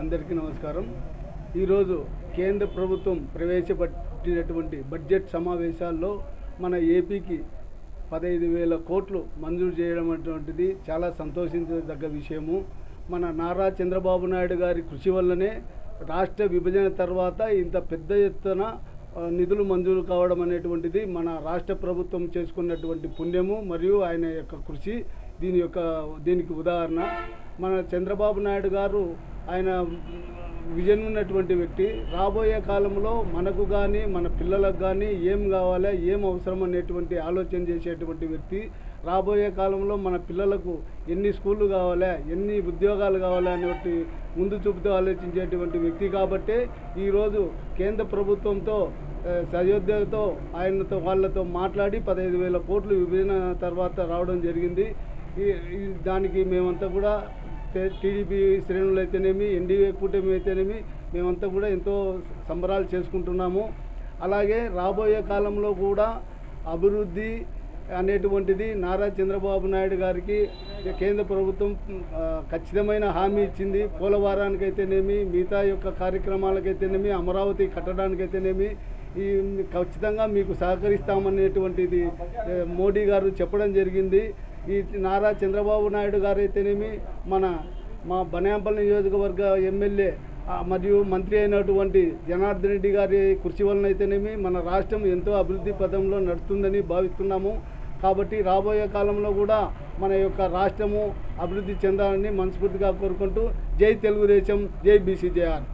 అందరికీ నమస్కారం. ఈరోజు కేంద్ర ప్రభుత్వం ప్రవేశపెట్టినటువంటి బడ్జెట్ సమావేశాల్లో మన ఏపీకి పదహైదు వేల కోట్లు మంజూరు చేయడం అటువంటిది చాలా సంతోషించదగ్గ విషయము. మన నారా చంద్రబాబు నాయుడు గారి కృషి వల్లనే రాష్ట్ర విభజన తర్వాత ఇంత పెద్ద ఎత్తున నిధులు మంజూరు కావడం అనేటువంటిది మన రాష్ట్ర ప్రభుత్వం చేసుకున్నటువంటి పుణ్యము మరియు ఆయన యొక్క కృషి. దీని యొక్క దీనికి ఉదాహరణ మన చంద్రబాబు నాయుడు గారు ఆయన విజన్ ఉన్నటువంటి వ్యక్తి. రాబోయే కాలంలో మనకు కానీ మన పిల్లలకు కానీ ఏం కావాలి ఏం అవసరం అనేటువంటి ఆలోచన చేసేటువంటి వ్యక్తి. రాబోయే కాలంలో మన పిల్లలకు ఎన్ని స్కూళ్ళు కావాలా ఎన్ని ఉద్యోగాలు కావాలా అనేటి ముందు చూపుతూ ఆలోచించేటువంటి వ్యక్తి కాబట్టే ఈరోజు కేంద్ర ప్రభుత్వంతో సయోధ్యతో ఆయనతో వాళ్ళతో మాట్లాడి పదహైదు వేల కోట్లు విభజన తర్వాత రావడం జరిగింది. ఈ- దానికి మేమంతా కూడా టీడీపీ శ్రేణులు అయితేనేమి ఎన్డీఏ కూటమి అయితేనేమి మేమంతా కూడా ఎంతో సంబరాలు చేసుకుంటున్నాము. అలాగే రాబోయే కాలంలో కూడా అభివృద్ధి అనేటువంటిది నారా చంద్రబాబు నాయుడు గారికి కేంద్ర ప్రభుత్వం ఖచ్చితమైన హామీ ఇచ్చింది. పోలవారానికైతేనేమి మిగతా యొక్క కార్యక్రమాలకైతేనేమి అమరావతి కట్టడానికైతేనేమి ఈ ఖచ్చితంగా మీకు సహకరిస్తామనేటువంటిది మోడీ గారు చెప్పడం జరిగింది. ఈ నారా చంద్రబాబు నాయుడు గారైతేనేమి మన మా బనాంపల్లి నియోజకవర్గ ఎమ్మెల్యే మరియు మంత్రి అయినటువంటి జనార్దన్ రెడ్డి గారి కృషి వలన అయితేనేమి మన రాష్ట్రం ఎంతో అభివృద్ధి పథంలో నడుస్తుందని భావిస్తున్నాము. కాబట్టి రాబోయే కాలంలో కూడా మన యొక్క రాష్ట్రము అభివృద్ధి చెందాలని మనస్ఫూర్తిగా కోరుకుంటూ జై తెలుగుదేశం జై బీసీజేఆర్